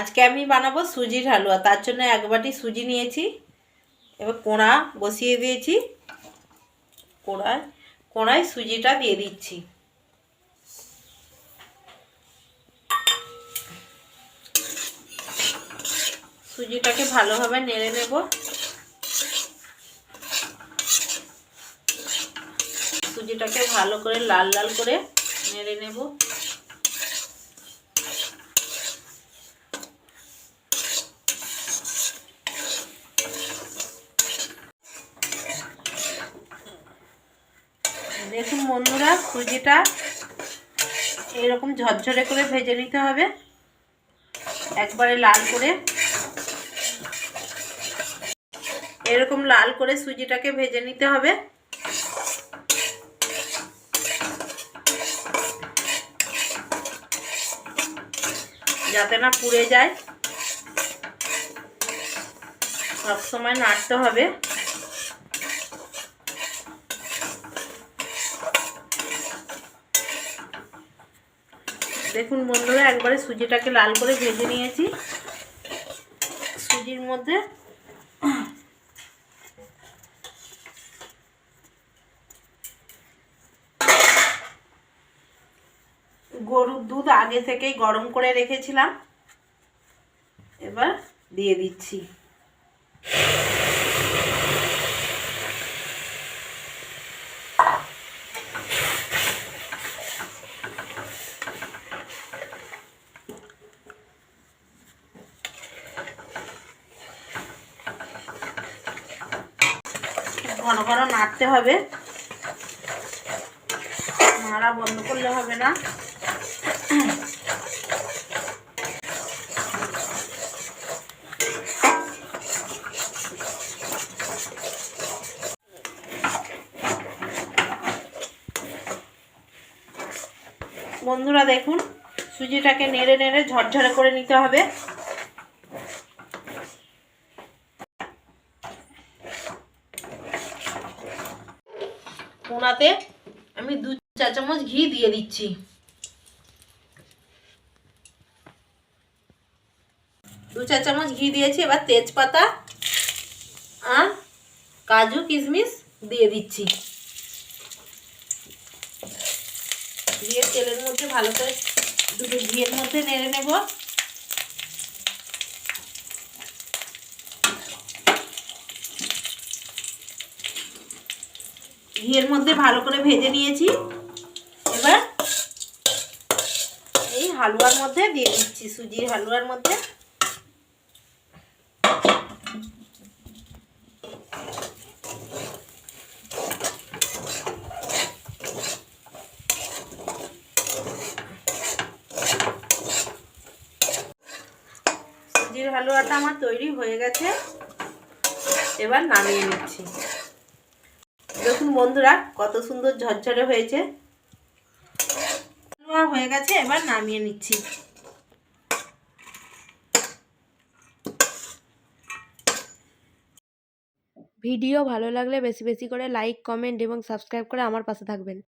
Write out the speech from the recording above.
আজকে আমি বানাবো সুজির হালুয়া। তার জন্য এক বাটি সুজি নিয়েছি, এবার কোড়া বসিয়ে দিয়েছি। কোড়ায় কোড়ায় সুজিটা দিয়ে দিচ্ছি। সুজিটাকে ভালোভাবে নেড়ে নেব। সুজিটাকে ভালো করে লাল লাল করে নেড়ে নেব। দেখুন বন্ধুরা সুজিটা এরকম ঝরঝরে করে ভেজে নিতে হবে। একবারে লাল করে। এরকম লাল করে সুজিটাকে ভেজে নিতে হবে। যাতে না পুড়ে যায়। সবসময় নাড়তে হবে। দেখুন বন্ধুরা, একবারে সুজিটাকে লাল করে ভেজে নিয়েছি। সুজির মধ্যে গরুর দুধ আগে থেকেই গরম করে রেখেছিলাম। এবার দিয়ে দিচ্ছি। ঘন ঘন নাড়তে হবে। নাড়া বন্ধ করলে হবে না। বন্ধুরা দেখুন, সুজিটাকে নেড়ে নেড়ে ঝরঝরে করে নিতে হবে। কোনাতে আমি দু চা চামচ ঘি দিয়ে দিচ্ছি। দু চা চামচ ঘি দিয়েছি, এবার তেজপাতা আর কাজু কিশমিশ দিয়ে দিচ্ছি। দিয়ে তেলের মধ্যে ভালো করে দুটো ঘিয়ের মধ্যে নেড়ে নেব। ঘিয়ের মধ্যে ভালো করে ভেজে নিয়েছি। এবার এই হালুয়ার মধ্যে দিয়ে দিচ্ছি, সুজির হালুয়ার মধ্যে। সুজির হালুয়াটা আমার তৈরি হয়ে গেছে। এবার নামিয়ে নিচ্ছি। দেখুন বন্ধুরা, কত সুন্দর ঝরঝরে হয়েছে। হয়ে গেছে, এবার নামিয়ে নিচ্ছি। ভিডিও ভালো লাগলে বেশি বেশি করে লাইক, কমেন্ট এবং সাবস্ক্রাইব করে আমার পাশে থাকবেন।